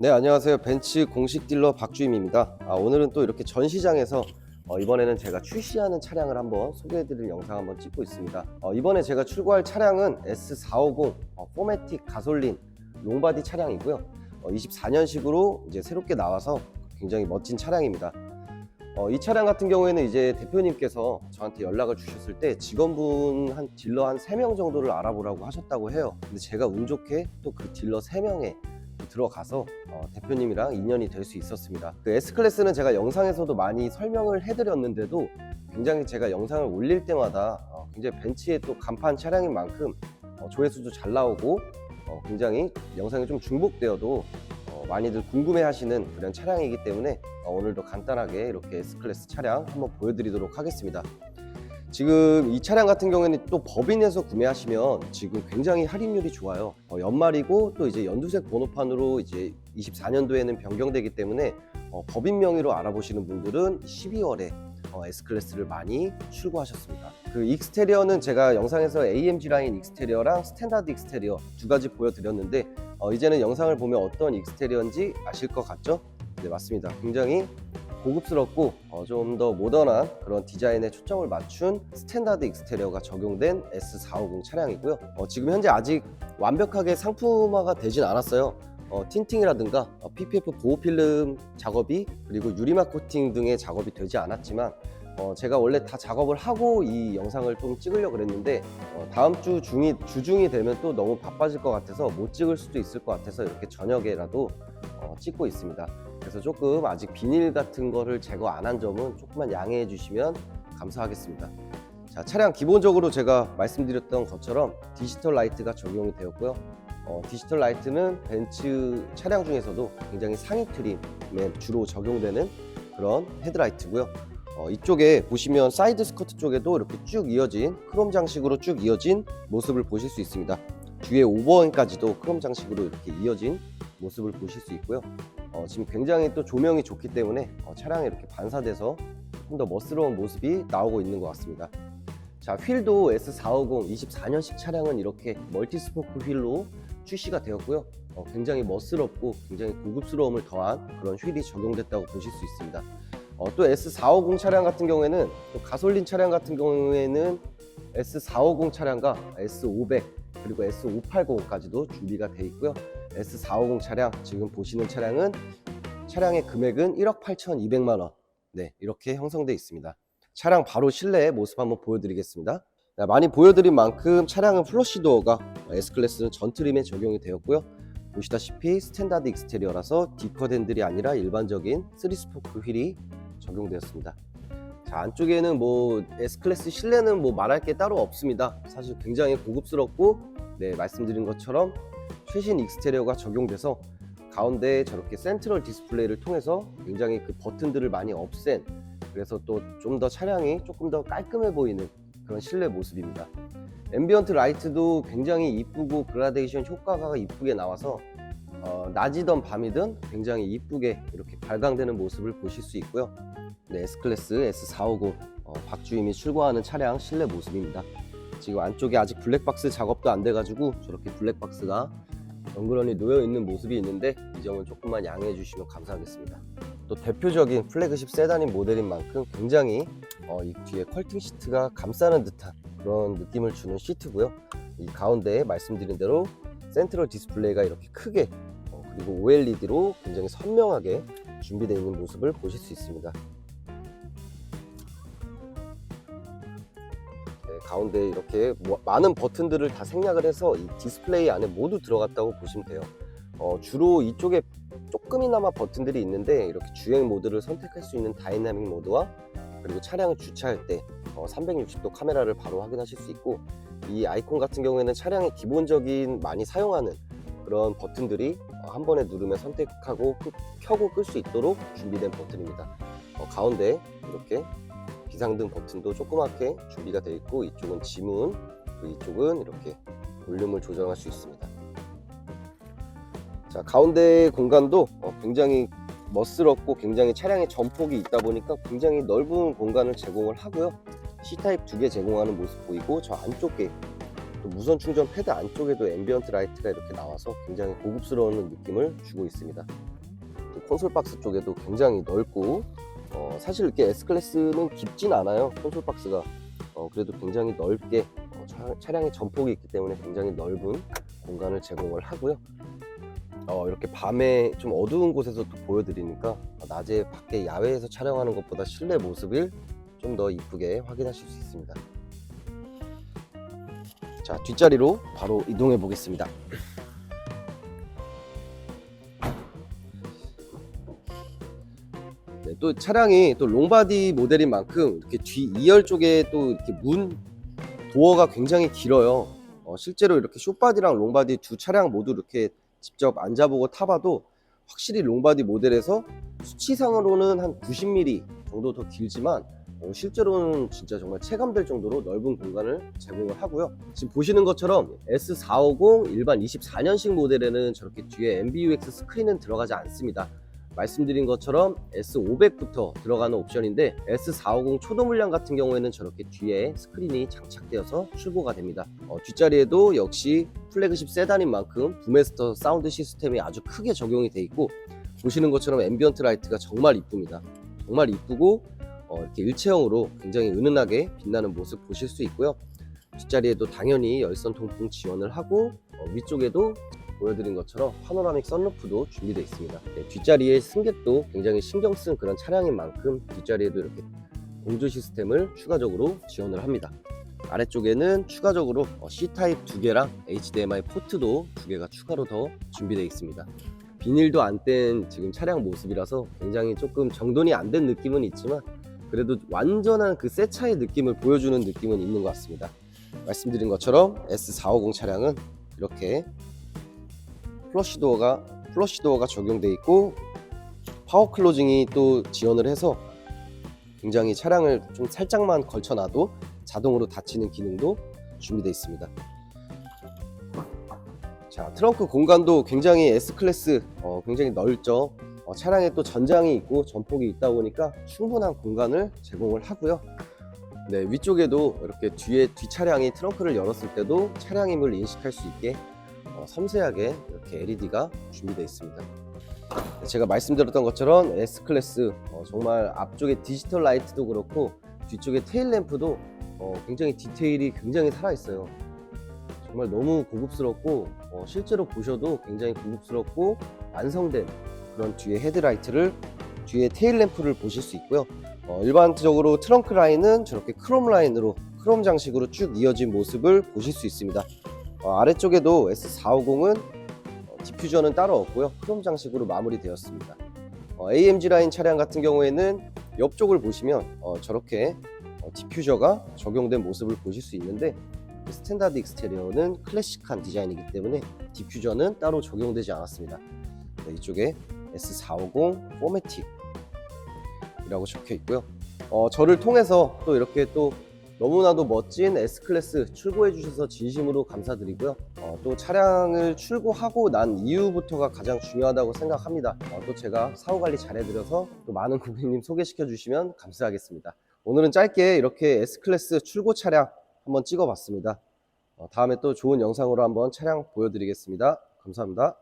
네, 안녕하세요. 벤츠 공식 딜러 박주임입니다. 아, 오늘은 또 이렇게 전시장에서 어, 이번에는 제가 출시하는 차량을 한번 소개해드릴 영상 한번 찍고 있습니다. 어, 이번에 제가 출고할 차량은 S450 어, 포매틱 가솔린 롱바디 차량이고요. 어, 24년식으로 이제 새롭게 나와서 굉장히 멋진 차량입니다. 어, 이 차량 같은 경우에는 이제 대표님께서 저한테 연락을 주셨을 때 직원분 한 딜러 한 3명 정도를 알아보라고 하셨다고 해요. 근데 제가 운 좋게 또 그 딜러 3명에 들어가서 어, 대표님이랑 인연이 될 수 있었습니다. 그 S클래스는 제가 영상에서도 많이 설명을 해드렸는데도 굉장히 제가 영상을 올릴 때마다 어, 굉장히 벤츠의 또 간판 차량인 만큼 어, 조회수도 잘 나오고 어, 굉장히 영상이 좀 중복되어도 어, 많이들 궁금해하시는 그런 차량이기 때문에 어, 오늘도 간단하게 이렇게 S클래스 차량 한번 보여드리도록 하겠습니다. 지금 이 차량 같은 경우에는 또 법인에서 구매하시면 지금 굉장히 할인율이 좋아요. 어, 연말이고 또 이제 연두색 번호판으로 이제 24년도에는 변경되기 때문에 어, 법인 명의로 알아보시는 분들은 12월에 어, S클래스를 많이 출고하셨습니다. 그 익스테리어는 제가 영상에서 AMG 라인 익스테리어랑 스탠다드 익스테리어 두 가지 보여드렸는데 어, 이제는 영상을 보면 어떤 익스테리어인지 아실 것 같죠? 네 맞습니다. 굉장히 고급스럽고 어, 좀더 모던한 그런 디자인에 초점을 맞춘 스탠다드 익스테리어가 적용된 S450 차량이고요. 어, 지금 현재 아직 완벽하게 상품화가 되진 않았어요. 어, 틴팅이라든가 어, PPF 보호 필름 작업이 그리고 유리막 코팅 등의 작업이 되지 않았지만 어, 제가 원래 다 작업을 하고 이 영상을 좀 찍으려고 그랬는데 어, 다음 주 중이 주중이 되면 또 너무 바빠질 것 같아서 못 찍을 수도 있을 것 같아서 이렇게 저녁에라도 어, 찍고 있습니다. 그래서 조금 아직 비닐 같은 거를 제거 안 한 점은 조금만 양해해 주시면 감사하겠습니다. 자, 차량 기본적으로 제가 말씀드렸던 것처럼 디지털 라이트가 적용이 되었고요. 어, 디지털 라이트는 벤츠 차량 중에서도 굉장히 상위 트림에 주로 적용되는 그런 헤드라이트고요. 어, 이쪽에 보시면 사이드 스커트 쪽에도 이렇게 쭉 이어진 크롬 장식으로 쭉 이어진 모습을 보실 수 있습니다. 뒤에 오버행까지도 크롬 장식으로 이렇게 이어진 모습을 보실 수 있고요. 어, 지금 굉장히 또 조명이 좋기 때문에 어, 차량에 이렇게 반사돼서 좀 더 멋스러운 모습이 나오고 있는 것 같습니다. 자, 휠도 S450 24년식 차량은 이렇게 멀티스포크 휠로 출시가 되었고요. 어, 굉장히 멋스럽고 굉장히 고급스러움을 더한 그런 휠이 적용됐다고 보실 수 있습니다. 어, 또 S450 차량 같은 경우에는 또 가솔린 차량 같은 경우에는 S450 차량과 S500 그리고 S580까지도 준비가 돼 있고요. S450 차량 지금 보시는 차량은 차량의 금액은 1억 8,200만 원. 네, 이렇게 형성돼 있습니다. 차량 바로 실내 모습 한번 보여드리겠습니다. 네, 많이 보여드린 만큼 차량은 플러시 도어가 S클래스는 전트림에 적용이 되었고요. 보시다시피 스탠다드 익스테리어라서 디컷 핸들이 아니라 일반적인 3스포크 휠이 적용되었습니다. 자, 안쪽에는 뭐 S클래스 실내는 뭐 말할 게 따로 없습니다. 사실 굉장히 고급스럽고 네, 말씀드린 것처럼 최신 익스테리어가 적용돼서 가운데 저렇게 센트럴 디스플레이를 통해서 굉장히 그 버튼들을 많이 없앤 그래서 또 좀 더 차량이 조금 더 깔끔해 보이는 그런 실내 모습입니다. 앰비언트 라이트도 굉장히 이쁘고 그라데이션 효과가 이쁘게 나와서 어, 낮이든 밤이든 굉장히 이쁘게 이렇게 발광되는 모습을 보실 수 있고요. 네, S클래스 S450 어, 박주임이 출고하는 차량 실내 모습입니다. 지금 안쪽에 아직 블랙박스 작업도 안 돼가지고 저렇게 블랙박스가 덩그러니 놓여 있는 모습이 있는데 이 점은 조금만 양해해 주시면 감사하겠습니다. 또 대표적인 플래그십 세단인 모델인 만큼 굉장히 어, 이 뒤에 컬팅 시트가 감싸는 듯한 그런 느낌을 주는 시트고요. 이 가운데에 말씀드린 대로 센트럴 디스플레이가 이렇게 크게 어, 그리고 OLED로 굉장히 선명하게 준비되어 있는 모습을 보실 수 있습니다. 가운데 이렇게 뭐- 많은 버튼들을 다 생략을 해서 이 디스플레이 안에 모두 들어갔다고 보시면 돼요. 어, 주로 이쪽에 조금이나마 버튼들이 있는데 이렇게 주행 모드를 선택할 수 있는 다이나믹 모드와 그리고 차량을 주차할 때 어, 360도 카메라를 바로 확인하실 수 있고 이 아이콘 같은 경우에는 차량의 기본적인 많이 사용하는 그런 버튼들이 어, 한 번에 누르면 선택하고 끄- 켜고 끌 수 있도록 준비된 버튼입니다. 어, 가운데 이렇게 비상등 버튼도 조그맣게 준비가 되어 있고 이쪽은 지문 이쪽은 이렇게 볼륨을 조정할 수 있습니다. 자 가운데 공간도 어, 굉장히 멋스럽고 굉장히 차량의 전폭이 있다 보니까 굉장히 넓은 공간을 제공을 하고요. C타입 두 개 제공하는 모습 보이고 저 안쪽에 또 무선 충전 패드 안쪽에도 앰비언트 라이트가 이렇게 나와서 굉장히 고급스러운 느낌을 주고 있습니다. 또 콘솔 박스 쪽에도 굉장히 넓고 어, 사실 이렇게 S 클래스는 깊진 않아요. 콘솔 박스가 어, 그래도 굉장히 넓게 어, 차, 차량의 전폭이 있기 때문에 굉장히 넓은 공간을 제공을 하고요. 어, 이렇게 밤에 좀 어두운 곳에서 또 보여드리니까 어, 낮에 밖에 야외에서 촬영하는 것보다 실내 모습을 좀 더 이쁘게 확인하실 수 있습니다. 자 뒷자리로 바로 이동해 보겠습니다. 네, 또 차량이 또 롱바디 모델인 만큼 이렇게 뒤 2열 쪽에 또 이렇게 문 도어가 굉장히 길어요. 어, 실제로 이렇게 숏바디랑 롱바디 두 차량 모두 이렇게 직접 앉아보고 타봐도 확실히 롱바디 모델에서 수치상으로는 한 90mm 정도 더 길지만 어, 실제로는 진짜 정말 체감될 정도로 넓은 공간을 제공을 하고요. 지금 보시는 것처럼 S450 일반 24년식 모델에는 저렇게 뒤에 MBUX 스크린은 들어가지 않습니다. 말씀드린 것처럼 S500부터 들어가는 옵션인데 S450 초도 물량 같은 경우에는 저렇게 뒤에 스크린이 장착되어서 출고가 됩니다. 어, 뒷자리에도 역시 플래그십 세단인 만큼 부메스터 사운드 시스템이 아주 크게 적용이 돼 있고 보시는 것처럼 앰비언트 라이트가 정말 이쁩니다. 정말 이쁘고 어, 이렇게 일체형으로 굉장히 은은하게 빛나는 모습 보실 수 있고요. 뒷자리에도 당연히 열선 통풍 지원을 하고 어, 위쪽에도 보여드린 것처럼 파노라믹 선루프도 준비되어 있습니다. 네, 뒷자리의 승객도 굉장히 신경 쓴 그런 차량인 만큼 뒷자리에도 이렇게 공조 시스템을 추가적으로 지원을 합니다. 아래쪽에는 추가적으로 어, C타입 두 개랑 HDMI 포트도 두 개가 추가로 더 준비되어 있습니다. 비닐도 안 뗀 지금 차량 모습이라서 굉장히 조금 정돈이 안 된 느낌은 있지만 그래도 완전한 그 새 차의 느낌을 보여주는 느낌은 있는 것 같습니다. 말씀드린 것처럼 S450 차량은 이렇게 플러시 도어가 플러시 도어가 적용돼 있고 파워 클로징이 또 지원을 해서 굉장히 차량을 좀 살짝만 걸쳐놔도 자동으로 닫히는 기능도 준비되어 있습니다. 자 트렁크 공간도 굉장히 S 클래스 어, 굉장히 넓죠. 어, 차량에 또 전장이 있고 전폭이 있다 보니까 충분한 공간을 제공을 하고요. 네 위쪽에도 이렇게 뒤에 뒷 차량이 트렁크를 열었을 때도 차량임을 인식할 수 있게 어, 섬세하게 이렇게 LED가 준비되어 있습니다. 제가 말씀드렸던 것처럼 S 클래스 어, 정말 앞쪽에 디지털 라이트도 그렇고 뒤쪽에 테일 램프도 어, 굉장히 디테일이 굉장히 살아 있어요. 정말 너무 고급스럽고 어, 실제로 보셔도 굉장히 고급스럽고 완성된 그런 뒤에 헤드라이트를 뒤에 테일 램프를 보실 수 있고요. 어, 일반적으로 트렁크 라인은 저렇게 크롬 라인으로 크롬 장식으로 쭉 이어진 모습을 보실 수 있습니다. 어, 아래쪽에도 S450은 어, 디퓨저는 따로 없고요. 크롬 장식으로 마무리되었습니다. 어, AMG 라인 차량 같은 경우에는 옆쪽을 보시면 어, 저렇게 어, 디퓨저가 적용된 모습을 보실 수 있는데 그 스탠다드 익스테리어는 클래식한 디자인이기 때문에 디퓨저는 따로 적용되지 않았습니다. 네, 이쪽에 S450 포매틱이라고 적혀 있고요. 어, 저를 통해서 또 이렇게 또 너무나도 멋진 S클래스 출고해 주셔서 진심으로 감사드리고요. 어, 또 차량을 출고하고 난 이후부터가 가장 중요하다고 생각합니다. 어, 또 제가 사후 관리 잘해드려서 또 많은 고객님 소개시켜 주시면 감사하겠습니다. 오늘은 짧게 이렇게 S클래스 출고 차량 한번 찍어봤습니다. 어, 다음에 또 좋은 영상으로 한번 차량 보여드리겠습니다. 감사합니다.